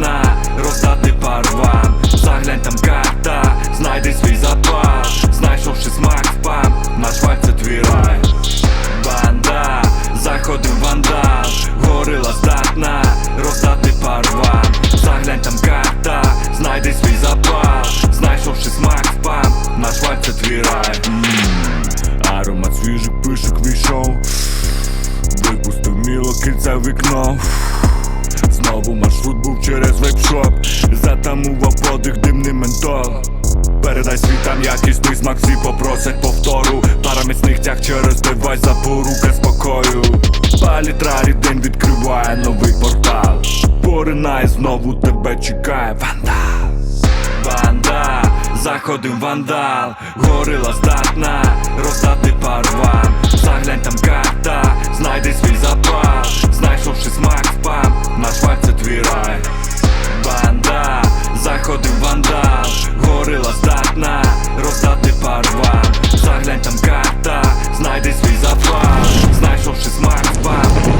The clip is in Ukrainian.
здатна, роздати парвам, заглянь там карта, знайди свій запас, знайшовши смак впам, наш вайб це твій рай. Банда, заходив вандал, горила здатна, роздати парвам, заглянь там карта, знайди свій запас, знайшовши смак впам, наш вайб це твій рай. Аромат свіжих пишок війшов. Випустив міло кільця в вікно Знову маршрут був через вейпшоп Затамував подих димний ментол. Передай світам якісний смак, всі попросять повтору. Пара міцних тяг через девайс запорука спокою. Палітра день відкриває новий портал. Поринає знову тебе чекає вандал. Банда, заходив вандал, горила здатна, роздати парвам, заглянь там карта, знайди свій запас, знайшовши смак впам, запас Знайшовши смарт-бан